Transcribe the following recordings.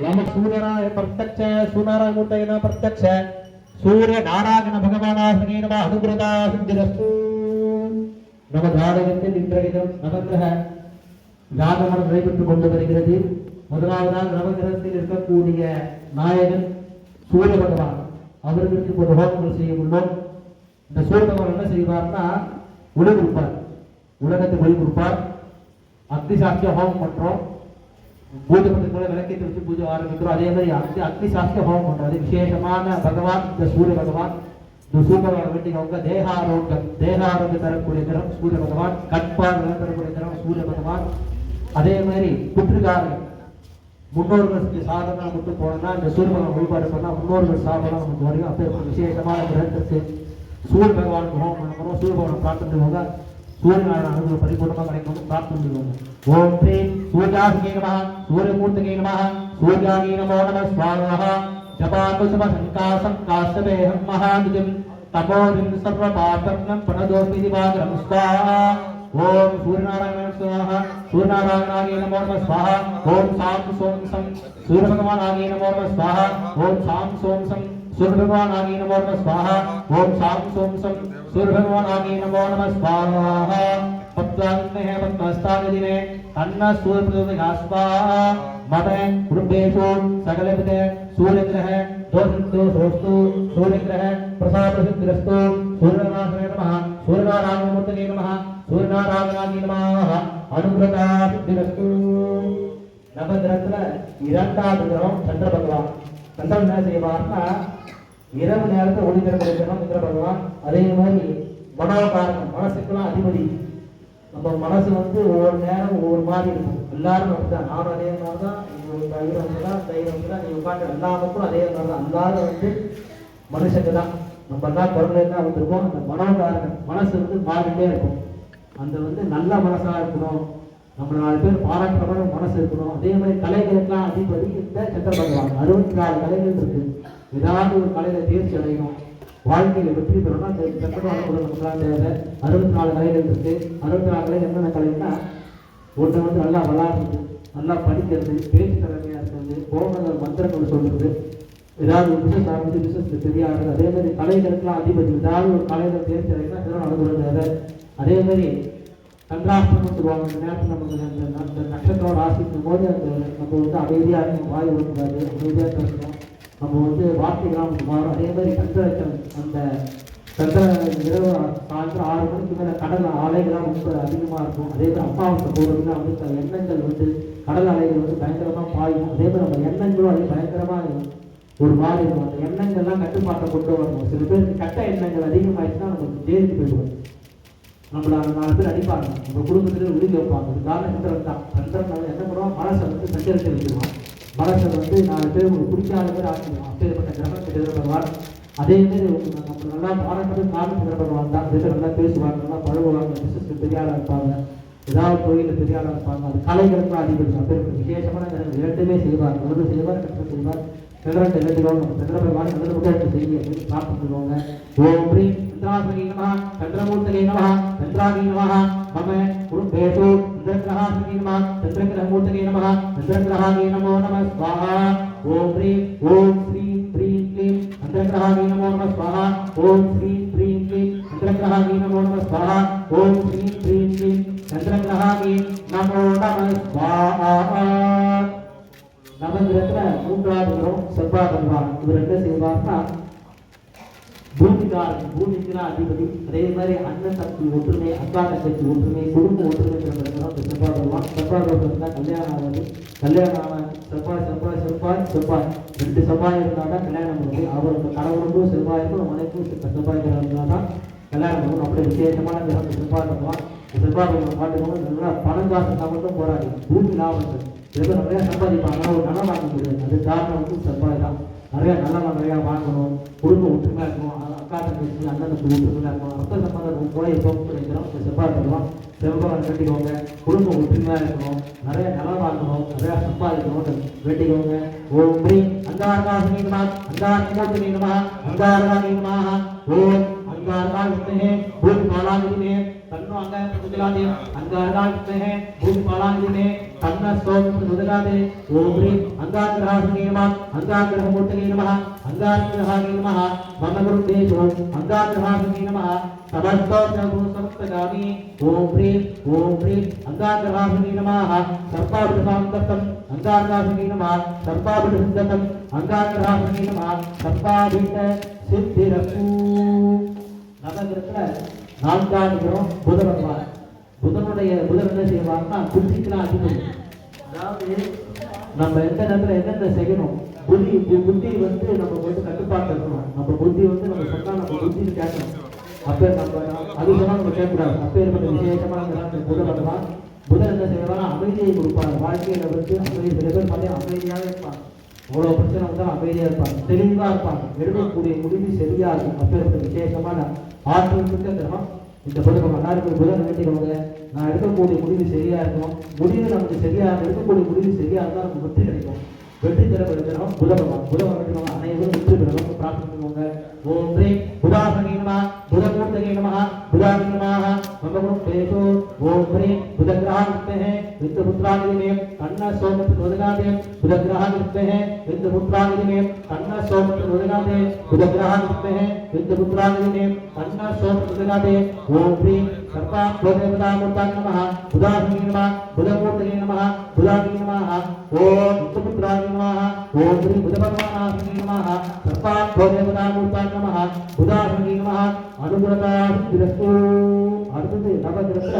நம சூரியனாய பிரத்யக்ஷ சூரியனாராய மூர்த்தயின பிரத்யக்ஷ சூரிய நாராயண பகவானாசினே நம அனுகிரதா சித்திரஸ்து நம தாரகத்தில் இன்றைய நவகிரக ஜாதகம் நடைபெற்றுக் கொண்டு வருகிறது. முதலாவதாக நவகிரகத்தில் இருக்கக்கூடிய நாயகன் சூரிய பகவான். அவர்களுக்கு ஒரு ஹோமங்கள் செய்ய உள்ளோம். இந்த சூரிய பகவான் என்ன செய்வார்னா உலக உட்பார். உலகத்தை ஒளி கொடுப்பார். அக்னி சாட்சிய ஹோமம் பண்றோம். பூஜை பண்றதுக்கு விளக்கேற்றி வச்சு பூஜை ஆரம்பிக்கிறோம். அதே மாதிரி அக்னி அக்னி சாஸ்திர ஹோமம் பண்றோம் விசேஷமான பகவான் இந்த சூரிய பகவான் இந்த சூரிய பகவான் வேண்டியவங்க தேகாரோக்கியம் தேகாரோக்கியம் தரக்கூடிய தரம் சூரிய பகவான் கட்பாடு தரக்கூடிய தரம் சூரிய பகவான். அதே மாதிரி புற்றுக்காரன் முன்னோர்களுக்கு சாதனை மட்டும் போனோம்னா இந்த சூரிய பகவான் வழிபாடு பண்ணா முன்னோர்கள் சாதனை நமக்கு வரையும் அப்போ விசேஷமான கிரகத்துக்கு சூரிய பகவானுக்கு ஹோமம் பண்ணுறோம் சூரிய பகவான் பிரார்த்தனை सूर्यनारायण परिपूर्ण करेंगे प्राप्त मिलेंगे ओम श्री सूर्यास्गे नमः सूर्यमूर्तगे नमः सूर्यागे नमो नमः स्वाहा जपाकुसुम संकासं काश्यपेहं महानिधिं तपोरिं सर्वपापग्नं प्रणदोऽपि दिवाकरं स्वाहा ओम सूर्यनारायण स्वाहा सूर्यनारायणागे नमो नमः स्वाहा ओम साम सोम सं सूर्य भगवान आगे नमो नमः स्वाहा ओम साम सोम सं सूर्य भगवान आगे नमः स्वाहा ओम साम सोम सं सूर्यभगवानी नमो नमः स्वाहा पद्माग्निः पद्मस्तादिने अन्न सूर्यप्रदोदगा स्वाहा मते कुटुम्बेषु सकलपिते सूर्यग्रह दोषितो सोऽस्तु सूर्यग्रह प्रसादसिद्धिरस्तु सूर्यनारायणाय नमः सूर्यनारायणमूर्तये नमः सूर्यनारायणाय नमः अनुग्रता सिद्धिरस्तु ನಭದ್ರತ್ರ ನಿರಂತರ ಚಂದ್ರ ಭಗವಾನ್ ಚಂದ್ರನ ಸೇವಾರ್ಥ இரவு நேரத்தை ஒளி திறந்திருக்கணும் சந்திர பண்ணலாம் அதே மாதிரி மனோகாரணம் மனசுக்கெல்லாம் அதிபதி. நம்ம மனசு வந்து ஒவ்வொரு நேரம் ஒவ்வொரு மாதிரி இருக்கும். எல்லாரும் அப்படிதான் நானும் அதே மாதிரி தான் தயிர் தைரியம் தான் தைரியம் தான். நீ உட்காந்து எல்லா மக்களும் அதே மாதிரி தான் எல்லாரும் வந்து மனுஷங்க தான் நம்ம எல்லாம் குரல் தான் வந்திருக்கோம்? அந்த மனோகாரணம் மனசு வந்து மாறிட்டே இருக்கும். அந்த வந்து நல்ல மனசாக இருக்கணும். நம்ம நாலு பேர் பாராட்டுற மனசு இருக்கணும். அதே மாதிரி கலைகளுக்கெல்லாம் அதிபதி இந்த சந்திர பகவான். அறுபத்தி நாலு கலைகள் இருக்குது ஏதாவது ஒரு கலையில தேர்ச்சி அடையணும். வாழ்க்கையில் வெற்றி பெறணும்னா இந்த சந்திரபான நமக்குலாம் தேவை. அறுபத்தி நாலு கலைகள் இருக்கு. அறுபத்தி நாலு கலை என்னென்ன கலைன்னா ஒன்று வந்து நல்லா விளாடுறது நல்லா படிக்கிறது பேச்சு திறமையா இருக்கிறது கோபங்கள் மந்திரங்கள் சொல்றது. ஏதாவது ஒரு பிசினஸ் ஆரம்பிச்சு பிசினஸ் பெரிய ஆகுது அதே மாதிரி கலைகளுக்கெல்லாம் அதிபதி. ஏதாவது ஒரு கலைகள் தேர்ச்சி அடையினா இதெல்லாம் அனுகூலம் தேவை. அதே மாதிரி சந்திராஷ்டமம் சொல்லுவாங்க. அந்த நேரத்தில் நமக்கு அந்த அந்த நட்சத்திரம் ராசிக்கும் போது அந்த நம்ம வந்து அமைதியாக இருக்கும் வாய் விடக்கூடாது அமைதியாக பேசணும். நம்ம வந்து வார்த்தைகளாம் மாறும். அதே மாதிரி சந்திரச்சம் அந்த சந்திர இரவு சாயந்தரம் ஆறு மணிக்கு மேலே கடல் அலைகள்லாம் ரொம்ப அதிகமாக இருக்கும். அதே மாதிரி அப்பாவுக்கு போகிறதுனா வந்து சில எண்ணங்கள் வந்து கடல் அலைகள் வந்து பயங்கரமாக பாயும். அதே மாதிரி நம்ம எண்ணங்களும் அது பயங்கரமாக ஒரு மாதிரி இருக்கும். அந்த எண்ணங்கள்லாம் கட்டுப்பாட்டை கொண்டு வரணும். சில பேருக்கு கட்ட எண்ணங்கள் அதிகமாகிடுச்சுன்னா நம்ம ஜெயிலுக்கு போயிடுவோம். நம்மள அந்த நாலு பேர் அடிப்பாங்க. நம்ம குடும்பத்தில் உறுதி வைப்பாங்க. காரணம் சந்திரன் தான். சந்திரன் என்ன பண்ணுவோம் மனசை வந்து சஞ்சரித்து வச்சிருவான். மனசை வந்து நாலு பேர் உங்களுக்கு பிடிக்காத பேர் ஆக்கிடுவான் அப்பேற்பட்ட கிரகம் சந்திர பகவான் அதே மாதிரி நம்ம நல்லா பாராட்டுறது காரணம் சந்திர பகவான் தான் பேர் நல்லா பேசுவாங்க நல்லா பழகுவாங்க பிசினஸ் பெரிய இருப்பாங்க. ஏதாவது கோயிலில் பெரிய இருப்பாங்க. அது கலைகளுக்கும் அதிபதி அப்பேற்பட்ட விசேஷமான கிரகம் இரண்டுமே செய்வார் ஒன்று செய்வார் கற்று செய்வார். சந்திரன் எழுதுகிறோம் சந்திர பகவான் சந்திர முகத்தை செய்ய அப்படின்னு பிரார்த்தனை ஓம் ஸ்ரீ சந்திராசகை நம சந்திரமூர்த்தகை நம சந்திராகை நம மம குரும்பேஷு சந்திரகிரகாசகை நம சந்திரகிரகமூர்த்தகை நம சந்திரகிரகாகை நமோ நம ஸ்வாஹா. ஓம் ஸ்ரீ ஓம் ஸ்ரீ ப்ரீம் க்ளீம் சந்திரகிரகாகை நமோ நம ஸ்வாஹா. ஓம் ஸ்ரீ ப்ரீம் க்ளீம் சந்திரகிரகாகை நமோ நம ஸ்வாஹா. ஓம் ஸ்ரீ ப்ரீம் க்ளீம் சந்திரகிரகாகை நமோ நம ஸ்வாஹா நவகிரகத்துல மூன்றாவது கிரகம் செவ்வாய் பகவான் இவர் என்ன செய்வார்னா பூமிக்காரன் பூமிக்குனா அதிபதி. அதே மாதிரி அண்ணன் சக்தி ஒற்றுமை அக்கா தங்கச்சி ஒற்றுமை குடும்ப ஒற்றுமை செவ்வாய் பகவான் செவ்வாய் பகவான் கல்யாணம் ஆகாது. கல்யாணம் ஆகாது செவ்வாய் செவ்வாய் செவ்வாய் செவ்வாய். ரெண்டு செவ்வாய் இருந்தால் தான் கல்யாணம் பண்ணுது அவருக்கு கணவருக்கும் செவ்வாய்க்கும் மனைக்கும் செவ்வாய் கிரகம் இருந்தால் தான் கல்யாணம் பண்ணணும் அப்படி விசேஷமான கிரகம் செவ்வாய் பகவான் செவ்வாய் பகவான் நல்லா பணம் காசு தான் மட்டும் போராடி. பூமி லாபங்கள் சில நிறையா சம்பாதிப்பாங்க ஒரு நல்லா வாங்க முடியாது அது காரணம் வந்து செவ்வாய் தான். நிறையா நல்லா நிறையா வாங்கணும். குடும்ப ஒற்றுமையாக இருக்கணும். அக்கா தங்கச்சிகள் அண்ணன் தம்பி ஒற்றுமையாக இருக்கணும். ரத்த சம்பந்தம் கூட இப்போ நினைக்கிறோம் இந்த செவ்வாய் தருவோம் செவ்வாய் கட்டிக்கோங்க குடும்ப ஒற்றுமையாக இருக்கணும். நிறைய நல்லா வாங்கணும் நிறையா சம்பாதிக்கணும். வேண்டிக்கோங்க. ஓம் ஸ்ரீ அந்தாரகா நீனமா அந்தாரகா நீனமா அந்தாரகா நீனமா ஓம் அந்தாரகா விஷ்ணு பூத் பாலா तन्नोंग मुदलादे अंगाराग्ने भूपालांगिने तन्न सोम मुदलादे ओमि अंगाग्रहाग्ने नमः अंगाग्रहमूर्तने नमः अंगाग्रहाग्ने नमः मम गुरुदेवो अंगाग्रहाग्ने नमः समस्तोत्रभूसमस्तगामि ओम ह्रीं ओम ह्रीं अंगाग्रहाग्ने नमः सर्वाभिधान्तम् अंगाग्रहाग्ने नमः सर्वाभिधन्तम् अंगाग्रहाग्ने नमः सर्वाभिध सिद्धिरस्तु नमः நான்காவது கிரகம் புத பகவான். புதனுடைய புதன் என்ன செய்வார்னா புத்திக்கெல்லாம் அதிபதி. அதாவது நம்ம எந்த நேரத்தில் என்னென்ன செய்யணும் புத்தி புத்தி வந்து நம்ம வந்து கட்டுப்பாட்டு இருக்கணும். நம்ம புத்தி வந்து நம்ம சொன்னால் நம்ம புத்தின்னு கேட்கணும். அப்போ நம்ம அது சொன்னால் நம்ம கேட்கக்கூடாது. அப்பேற்பட்ட விசேஷமான கிரகம் புத பகவான் புதன் என்ன செய்வாரா அமைதியை கொடுப்பார். வாழ்க்கையில வந்து அமைதி சில பேர் பார்த்தீங்கன்னா அமைதியாக இருப்பாங்க இவ்வளோ பிரச்சனை தான் அமைதியாக இருப்பாங்க தெளிவாக இருப்பாங்க. எடுக்கக்கூடிய முடிவு சரியாக இருக்கும். அப்பேற்பட்ட விசேஷமான ஆற்றல் மிக்க கிரகம். இந்த புதகம் எல்லாருக்கும் புதன் வேண்டியவங்க நான் எடுக்கக்கூடிய முடிவு சரியாக இருக்கும். முடிவு நமக்கு சரியாக எடுக்கக்கூடிய முடிவு சரியாக இருந்தால் நமக்கு வெற்றி கிடைக்கும். வெற்றி பெற பெறுகிறோம் புதபகவான் புதகம் அனைவரும் வெற்றி பெறணும் பிரார்த்தனை பண்ணுவாங்க ஓம் நம புதமூர்த்தகே நம புதாதி நமः மமகுணம் பேசோ ஓம் ஸ்ரீ புதகிரகான் வித்மஹே வித்மபுத்ராகிமே கண்ண சோமத்து நோதகாதே புதகிரகான் வித்மஹே வித்மபுத்ராகிமே கண்ண சோமத்து நோதகாதே புதகிரகான் வித்மஹே வித்மபுத்ராகிமே கண்ண சோமத்து நோதகாதே ஓம் ஸ்ரீ சர்வா புதேவதாமூர்த்தாய நமः புதாசனே நம புதமூர்த்தகே நம புதாதி நமः ஓம் வித்மபுத்ராய நமः ஓம் ஸ்ரீ புதபகவானாசனே நமः சர்வா புதேவதாமூர்த்தாய நமः புதாசனே நமः அனுகுணதா சிரஸ்து அடுத்தது நவகிரகத்துல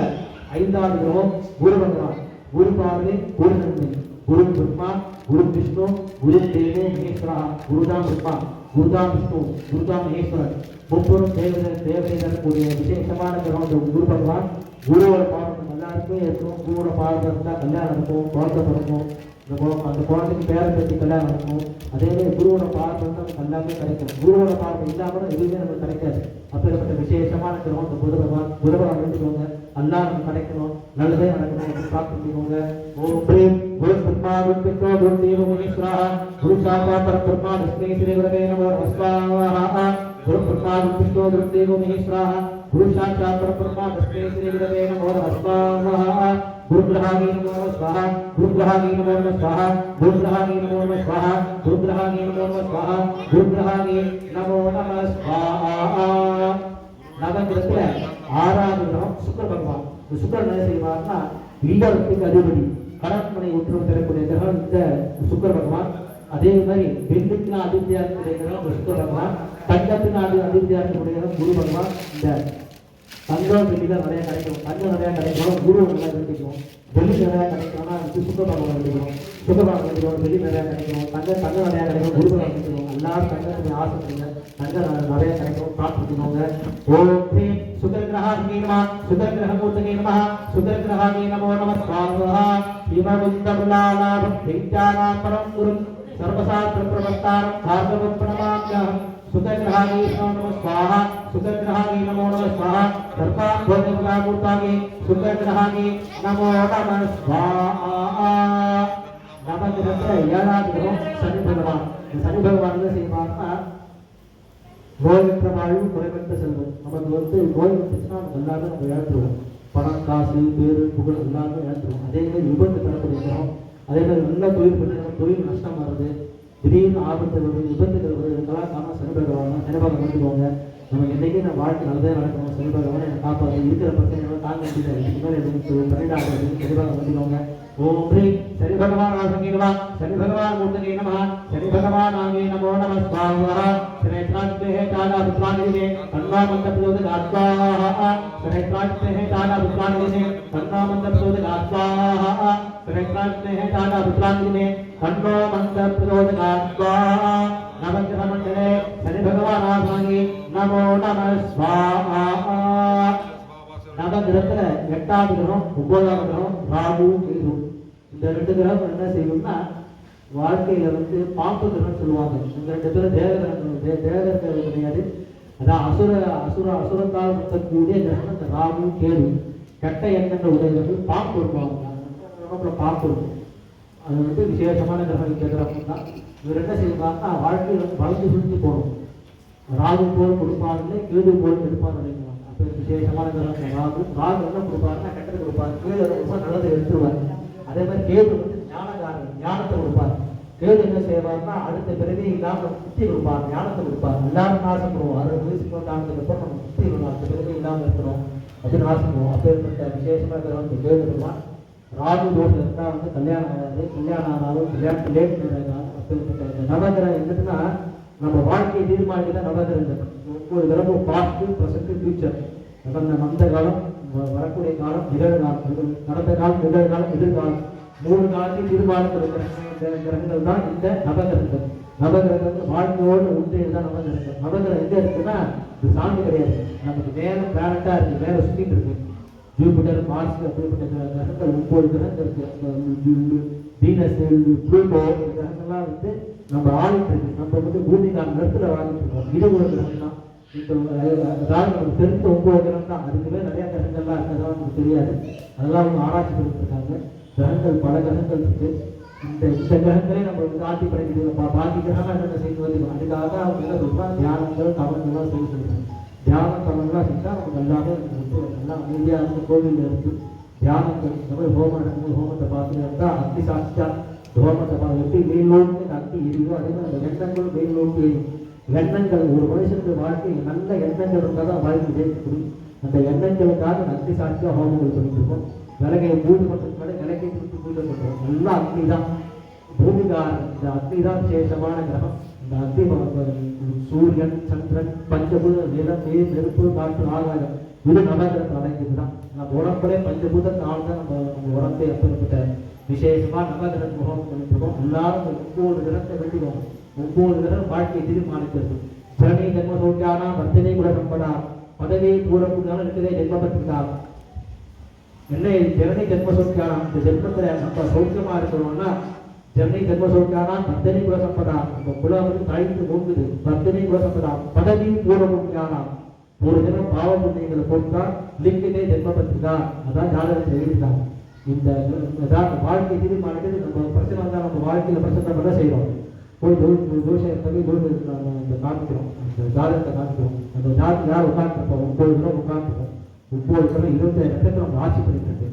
ஐந்தாவது கிரகம் குரு பகவான். குரு பார்வை குரு நன்மை. குரு பிரம்மா குரு விஷ்ணு குரு தேவோ மகேஸ்வரா. குருதாம் பிரம்மா. குருதாம் விஷ்ணு குருதாம் மகேஸ்வரன். ஒவ்வொரு தேவதை தேவதைகள் கூடிய விசேஷமான கிரகம் இந்த குரு பகவான். குருவோட பார்க்கணும் எல்லாருக்குமே இருக்கும் குருவோட பாவம் கல்யாணம் இருக்கும் குழந்தை பிறக்கும். இந்த குழந்தை அந்த குழந்தைக்கு பேரை பற்றி கல்யாணம் நடக்கும் அதே மாதிரி குருவோட பார்வை வந்து நமக்கு எல்லாமே கிடைக்கும். குருவோட பார்வை இல்லாமல் எதுவுமே நமக்கு கிடைக்காது. அப்படிப்பட்ட விசேஷமான கிரகம் இந்த புத பகவான் புத பகவான் வேண்டிக்கோங்க எல்லாம் நமக்கு கிடைக்கணும் நல்லதே நடக்கணும் அப்படின்னு பிரார்த்தனை பண்ணிக்கோங்க ஓம் பிரேம் குரு பிரம்மா குரு குரு தேவ மகேஸ்வரா குரு சாபா பரபிரம்மா விஷ்ணு ஸ்ரீ குரவே நமோ நமஸ்காரா குரு பிரம்மா குரு குரு தேவ மகேஸ்வரா குரு சாட்சாத் பரபிரம்மா விஷ்ணு ஸ்ரீ குரவே நமோ நமஸ்காரா गुरुग्रहागे नमो नमः स्वाहा गुरुग्रहागे नमो नमः स्वाहा गुरुग्रहागे नमो नमः स्वाहा गुरुग्रहागे नमो नमः स्वाहा गुरुग्रहागे नमो नमः स्वाहा நவகிரகத்துல ஆறாவது கிரகம் சுக்கர பகவான் இந்த சுக்கரன் என்ன செய்வார்னா இல்லறத்துக்கு அதிபதி கடற்பனை உத்தரவு தரக்கூடிய கிரகம் இந்த சுக்கர பகவான் அதே மாதிரி வெள்ளுக்கு அதிபதியா இருக்கக்கூடிய கிரகம் இந்த சுக்கர பகவான் தங்கத்துக்கு அதி அதிபதியா இருக்கக்கூடிய கிரகம் குரு பகவான் இந்த தங்கம் வெள்ளி தான் நிறைய கிடைக்கும் தங்கம் நிறைய கிடைக்கும் குரு நல்லா கிடைக்கும் வெள்ளி நிறையா கிடைக்கும்னா வந்து சுக்கரபாகம் கிடைக்கும் சுக்கரபாகம் கிடைக்கும் வெள்ளி நிறையா கிடைக்கும் தங்க தங்கம் நிறையா கிடைக்கும் குருபகம் கிடைக்கும் எல்லாரும் தங்கத்துக்கு ஆசைப்படுங்க தங்கம் ந- நிறைய கிடைக்கும் காத்துக்கணுங்க ஓகே. ஸ்ரீ நம சுகர்கிரகமூர்த்தகே நம சுகர்கிரகாகி நமோ நம ஸ்வாஹா ஹிமகுந்தமுலாலாபம் தைத்யானாம் பரம் குரும் சர்வசாஸ்திர பிரவர்த்தாரம் பார்கவம் பிரணமாம்யஹம் सुखग्रहागे नमो स्वाहा सुखग्रहागे नमो नमः स्वाहा सर्पाभोगमूर्तागे सुखग्रहागे नमो नमः स्वाहा நவகிரகத்துல ஏழாவது கிரகம் சனி பகவான் இந்த சனி பகவான் என்ன செய்வார்னா நோயற்ற வாழ்வு குறைவற்ற செல்வம் நமக்கு வந்து நோய் வந்துச்சுன்னா நம்ம எல்லாமே நம்ம இழந்துருவோம் பணம் காசு பேரு புகழ் எல்லாமே இழந்துருவோம் அதே மாதிரி விபத்து தரக்கூடிய கிரகம் அதே மாதிரி நல்ல தொழில் பண்ணி நம்ம தொழில் நஷ்டம் வருது திடீர்னு ஆபத்து வருது விபத்துகள் வருது இதுக்கெல்லாம் காரணம் சனி பகவான் தான். சனி பகவான் வந்துக்கோங்க நமக்கு என்னைக்கு நம்ம வாழ்க்கை நல்லதே நடக்கணும் சனி பகவான் என்னை காப்பாது இருக்கிற பிரச்சனை தாங்க முடியாது இதுக்கு மேலே எதுவும் சனி பகவான் வந்துக்கோங்க ஓம் ஸ்ரீ சனி பகவான் ஆசங்கி நம சனி பகவான் மூர்த்தகே நம சனி பகவான் ஆங்கே நமோ நம ஸ்வாஹா சனேத்ராஜ்தே காலா புத்ராணிதே தன்வா மந்த பிரயோத காத்வாஹா சனேத்ராஜ்தே காலா புத்ராணிதே தன்வா மந்த பிரயோத காத்வாஹா சனேத்ராஜ்தே காலா புத்ராணிதே தன்வா மந்த பிரயோத காத்வாஹா நவகிரக நவகிரகத்துல எட்டாவது கிரகம் ஒன்பதாவது கிரகம் ராகு கேது. இந்த ரெண்டு கிரகம் என்ன செய்யும்னா வாழ்க்கையில வந்து பாம்பு கிரகம் சொல்லுவாங்க. இந்த ரெண்டு பேரும் தேவகிரகம் தே- கிடையாது. அதான் அசுர அசுர அசுரத்தால் இருக்கக்கூடிய கிரகம் இந்த ராகு கேது. கெட்ட எண்ணங்கள் உடையவர்கள் பாம்பு இருப்பாங்க. அந்த கிரகத்துல பாம்பு இருக்கும். அது வந்து விசேஷமான கிரகம் இந்த கிரகம் தான். இவர் என்ன செய்வாங்கன்னா வாழ்க்கையில வந்து வளர்ந்து சுருத்தி போகணும். ராகு போல் கொடுப்பார்கள் கேது போல் எடுப்பார் நினைக்கிறாங்க விசேஷமான கிரகம் ராகு என்ன கொடுப்பாருன்னா கெட்டது கொடுப்பாரு. கேது ரொம்ப நல்லதை எடுத்துருவார். அதே மாதிரி கேது வந்து ஞானகாரன் ஞானத்தை கொடுப்பார். கேது என்ன செய்வார்னா அடுத்த பிறவி இல்லாமல் புத்தி கொடுப்பார் ஞானத்தை கொடுப்பார். எல்லாரும் நாசப்படுவோம் அறுபது வயசுக்கு வந்து அப்புறம் நம்ம புத்தி இருக்கணும் அடுத்த பிறவி இல்லாமல் இருக்கிறோம் அது நாசப்படுவோம் அப்பேற்பட்ட விசேஷமாக கிரகம் இந்த கேது பெருமான் ராகு தோஷம் இருந்தால் வந்து கல்யாணம் ஆகாது. கல்யாணம் ஆனாலும் கல்யாணம் லேட் அப்பேற்பட்ட நவகிரகம் என்னதுன்னா நம்ம வாழ்க்கையை தீர்மானிக்கிற நவகிரகங்கள் ஒரு கிரகமும் பார்த்து ப்ரெசன்ட் ஃபியூச்சர் நடந்த வந்த காலம் வரக்கூடிய காலம் நிகழ்காலம் நிகழ்- நடந்த காலம் நிகழ்காலம் எதிர்காலம். மூணு காலத்தில் தீர்மானிக்கிற கிரகங்கள் தான் இந்த நவகிரகங்கள். நவகிரகங்கள் வாழ்க்கையோடு ஒன்றியது தான் நவகிரகங்கள். நவகிரகம் எங்கே இருக்குன்னா இது சாமி கிடையாது. நமக்கு நேரம் பிளானட்டா இருக்குது மேலே சுற்றிட்டு இருக்கு. ஜூபிட்டர் மார்ஸ் அப்படிப்பட்ட கிரகங்கள் ஒவ்வொரு கிரகங்கள் இருக்கு. அந்த வீனஸ் ப்ளூட்டோ கிரகங்கள்லாம் வந்து நம்ம ஆடிட்டு இருக்கு. நம்ம வந்து பூமி பூமிக்கான நிறத்தில் வாழ்ந்துட்டு இருக்கோம். இது ஒரு கிரகம் தான். அதாவது நமக்கு தெரிஞ்ச ஒன்பது கிரகம் தான் அதுக்குமே நிறைய கிரகங்கள்லாம் இருக்கிறதா நமக்கு தெரியாது. அதெல்லாம் அவங்க ஆராய்ச்சி பண்ணிட்டு கிரகங்கள் பல கிரகங்கள் இருக்கு. இந்த இந்த கிரகங்களே நம்ம வந்து ஆட்சி படைக்கிறது பாக்கி கிரகம் என்னென்ன செய்து வந்து அதுக்காக அவங்க ரொம்ப தியானங்கள் தவறுகள்லாம் செய்ய சொல்றாங்க தியானம் தவறுலாம் செஞ்சால் நமக்கு எல்லாமே வந்து நல்லா அமைதியாக இருந்து கோவிலில் இருந்து தியானங்கள் இந்த மாதிரி ஹோமம் நடக்கும்போது ஹோமத்தை பார்த்துட்டு இருந்தா அக்னி சாட்சியா ஹோமத்தை பார்த்து எப்படி வெயில் நோக்கி அக்னி எரியும் அதே மாதிரி அந்த எண்ணங்களும் வெயில் நோக்கி எரியும். எண்ணங்கள் ஒரு மனுஷனுக்கு வாழ்க்கை நல்ல எண்ணங்கள் இருந்தால் தான் வாழ்க்கை ஜெயிக்க முடியும். அந்த எண்ணங்களுக்காக நன்றி சாட்சியாக ஹோமங்கள் பண்ணிட்டு இருக்கோம். விலகை மூடு பண்ணுறது விலகை கொடுத்து பூஜை பண்ணுறோம் நல்லா அக்னி தான். பூமிகாரன் இந்த அக்னி தான் விசேஷமான கிரகம். இந்த அக்னி பகவான் சூரியன் சந்திரன் பஞ்சபூத நிலம் நீர் நெருப்பு காற்று ஆகாயம். இது நவகிரகத்தில் அடங்கியது தான் நம்ம உடம்புலே பஞ்சபூதத்தால் தான் நம்ம நம்ம உடம்பே அப்படிப்பட்ட விசேஷமாக நவகிரக முகம் பண்ணிட்டுருக்கோம் எல்லாரும் ஒவ்வொரு கிரகத்தை வேண்டிக்கோம் ஒன்பது தடவை வாழ்க்கையை தீர்மானித்தது ஜனனி ஜென்ம சௌக்கியானா வர்த்தனை கூட நம்படா பதவியை பூரப்புனாலும் இருக்குதே ஜென்மபத்திரிகா என்ன இது ஜனனி ஜென்ம சௌக்கியானம் இந்த ஜென்மத்தில் நம்ம சௌக்கியமா இருக்கிறோம்னா ஜனனி ஜென்ம சௌக்கியானம் பத்தனி குல சம்பதா நம்ம குலம் வந்து தாய்த்து மூங்குது பத்தனி குல சம்பதா பதவி பூர்வமுக்கியானம் ஒரு தினம் பாவ புண்ணியங்களை போட்டா லிங்கிதே ஜென்ம பத்திரிகா. அதான் ஜாதகம் எழுதிட்டாங்க இந்த வாழ்க்கை தீர்மானிக்கிறது நம்ம பிரச்சனை வந்தா நம்ம வாழ்க்கையில பிரச்சனை பண்ண செய்யறோம் போய் தோஷ தோஷம் தம்பி தோஷம் காமிக்கிறோம் அந்த ஜாதகத்தை காமிக்கிறோம் அந்த ஜாதகம் யார் உட்காந்துருப்போம் ஒன்பது தினம் உட்காந்துருப்போம் ஒவ்வொரு கிழமை இருபத்தஞ்சு நட்சத்திரம் நம்ம ஆட்சி பண்ணிட்டு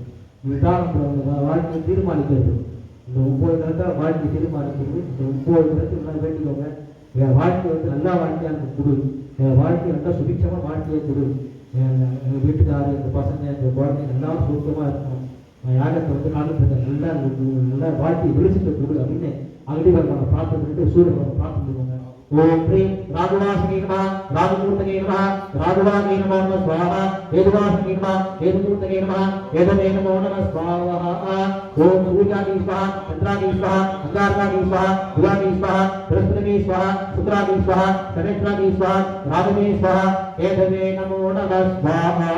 இதுதான் நம்ம வாழ்க்கையை தீர்மானிக்கிறது. இந்த ஒவ்வொரு கிழமை வாழ்க்கை தீர்மானிக்கிறது. இந்த ஒவ்வொரு கிழமை நான் வேண்டிக்கோங்க. என் வாழ்க்கை வந்து நல்லா வாழ்க்கையாக எனக்கு கொடு. என் வாழ்க்கை நல்லா சுபிட்சமாக வாழ்க்கையை கொடு. என் எங்க வீட்டுக்காரர் பசங்க எங்க குழந்தைங்க எல்லாம் சுத்தமா இருக்கணும். நான் யாகத்தை வந்து காலத்துல நல்லா நல்லா வாழ்க்கையை விழிச்சுட்டு கொடு அப்படின்னு அகடிவர்மனை பிரார்த்தனை பண்ணிட்டு பிரார்த்தனை பண்ணுவாங்க ஓம் ப்ரீம் ராகுவாசனே நம ராகுமூர்த்தகே நம ராகுவாகே நமோ நம ஸ்வாஹா வேதுவாசனே நம வேதுமூர்த்தகே நம வேதமே நமோ நம ஸ்வாஹா. ஓம் சூர்யாகி ஸ்வாஹா சந்திராகி ஸ்வாஹா அங்காரகாகி ஸ்வாஹா புதாகி ஸ்வாஹா பிரஸ்பதி ஸ்வாஹா ஸ்வாஹா ஸ்வாஹா ஸ்வாஹா நமோ நம ஸ்வாஹா.